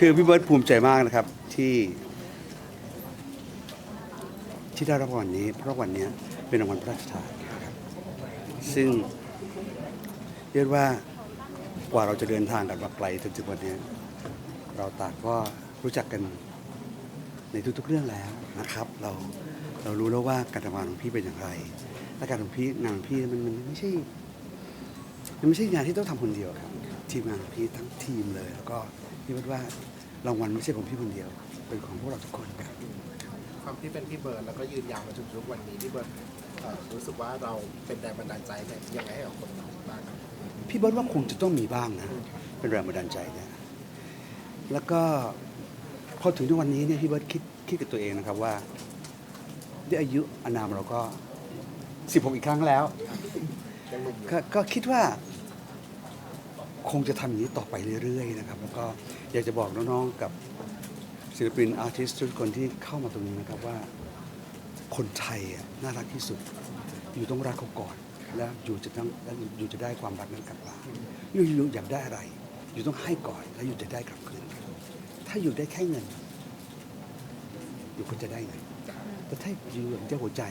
คือพี่เบิร์ตภูมิใจมากนะครับที่ ที่ได้รับรางวัลนี้ เพราะวัลเนี้เป็นรางวัลพระราชทานนะครับซึ่งเรียกว่ากว่าเราจะเดินทางกันมาไกลจนถึงวันนี้ เราต่างก็รู้จักกันในทุกๆเรื่องแล้วนะครับ เราเรารู้แล้วว่าการทำงานของพี่เป็นอย่างไรและการของพี่งานของพี่มันมันไม่ใช่มันไม่ใช่งานที่ต้องทำคนเดียวครับ ทีมงานของพี่ทั้งทีมเลย แล้วก็พี่คิดว่ารางวัลไม่ใช่ของพี่คนเดียว เป็นของพวกเราทุกคนครับ ความที่เป็นพี่เบิร์ดแล้วก็ยืนยาวมาจนถึงทุกวันนี้พี่เบิร์ดเอ่อรู้สึกว่าเราเป็นแรงบันดาลใจเนี่ยยังไงให้กับคนเราบ้างครับพี่เบิร์ตว่าคงจะต้องมีบ้างนะ เป็นแรงบันดาลใจเนี่ยแล้วก็พอถึงทุกวันนี้เนี่ยพี่เบิร์ตคิดคิดกับตัวเองนะครับว่า ด้วยอายุอานามเราก็ 16 อีกครั้งแล้ว ยังหนุ่มอยู่ก็ก็คิดว่า คงจะทำอย่างนี้ต่อไปเรื่อยๆนะครับแล้วก็อยากจะบอกน้องๆกับศิลปินอาร์ติสทุกคนที่เข้ามาตรงนี้นะครับว่า คนไทยอะน่ารักที่สุด อยู่ต้องรักเขาก่อน แล้วอยู่จะต้องแล้วอยู่จะได้ความรักนั้นกลับมาอยู่อยู่อยากได้อะไร อยู่ต้องให้ก่อนแล้วอยู่จะได้กลับคืนถ้าอยู่ได้แค่เงิน อยู่ก็จะได้เงินแต่ถ้าอยู่อย่างเจ้าหัวใจ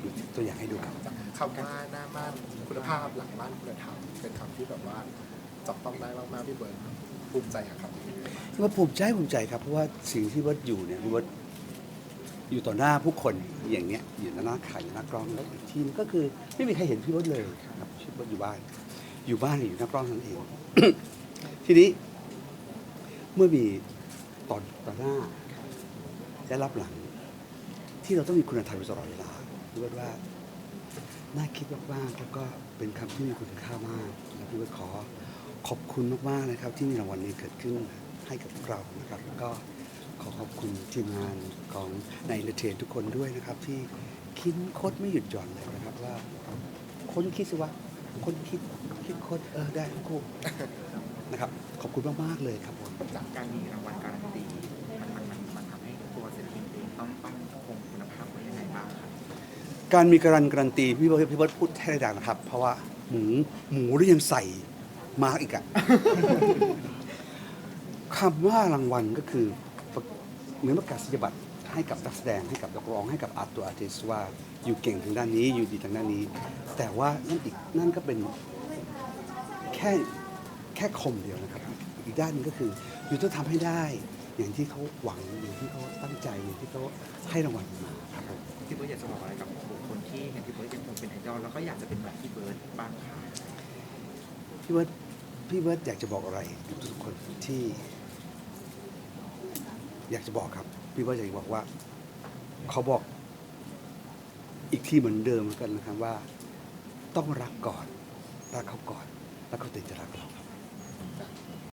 อยู่ตัวอย่างให้ดูครับคำว่าหน้าบ้านคุณภาพหลังบ้านคุณธรรมเป็นคำที่แบบว่าจับต้องได้มากๆพี่เบิร์ดภูมิใจอะครับว่าภูมิใจภูมิใจครับเพราะว่าสิ่งที่วัดอยู่เนี่ยวัดอยู่ต่อหน้าผู้คนอย่างเนี้ยอยู่ต่อหน้าข่ายอยู่หน้ากล้องแล้วอีกทีมก็คือไม่มีใครเห็นพี่วัดเลยครับพี่วัดอยู่บ้าน อยู่บ้านหรืออยู่หน้ากล้องนั่นเอง ทีนี้ เมื่อมีตอนต่อหน้าและรับหลัง ที่เราต้องมีคุณธรรมอยู่ตลอดเวลา พี่วัดว่าน่าคิดมากๆแล้วก็เป็นคำที่มีคุณค่ามากและพี่วัดขอขอบคุณมากๆนะครับ ที่มีรางวัลนี้เกิดขึ้นให้กับเรานะครับแล้วก็ขอขอบคุณทีมงานของในเ e เทนทุกคนด้วยนะครับ ที่คิดคดไม่หยุดหย่อนเลยนะครับว่าคนคิดสิว่าคนคิดคิดคดเออได้ทั้งคู่นะครับ ขอบคุณมากๆเลยครับผมจากการมีรางวัลการันตีมันมันมันมันทำให้ตัวศิลปินเองต้อง การมีการันการันตีพี่เบิร์ดพี่เบิร์ดพูดแท้ได้ดังนะครับ เพราะว่าหมูหมูได้ยังใส่มาอีกอะคำว่ารางวัลก็คือเหมือนประกาศนียบัตรให้กับนักแสดงให้กับนักร้องให้กับอาร์ตตัวอาร์ติสว่าอยู่เก่งทางด้านนี้อยู่ดีทางด้านนี้ แต่ว่านั่นอีกนั่นก็เป็นแค่แค่คมเดียวนะครับ อีกด้านหนึงก็คืออยู่ต้องทำให้ได้ อย่างที่เขาหวังอย่างที่เขาตั้งใจอย่างที่เขาให้รางวัลมาครับผมพี่ เบิร์ดอยากจะบอกอะไรกับบุคคลที่เห็นพี่เบิร์ดยังคงเป็นไอดอลแล้วก็อยากจะเป็นแบบพี่เบิร์ดบ้างครับพี่เบิร์ดพี่เบิร์ดอยากจะบอกอะไรกับทุกคนที่ อยากจะบอกครับ พี่เบิร์ดอยากจะบอกว่า เขาบอก อีกที่เหมือนเดิมเหมือนกันนะครับว่า ต้องรักก่อนรักเขาก่อน แล้วเขาถึงจะรักเรา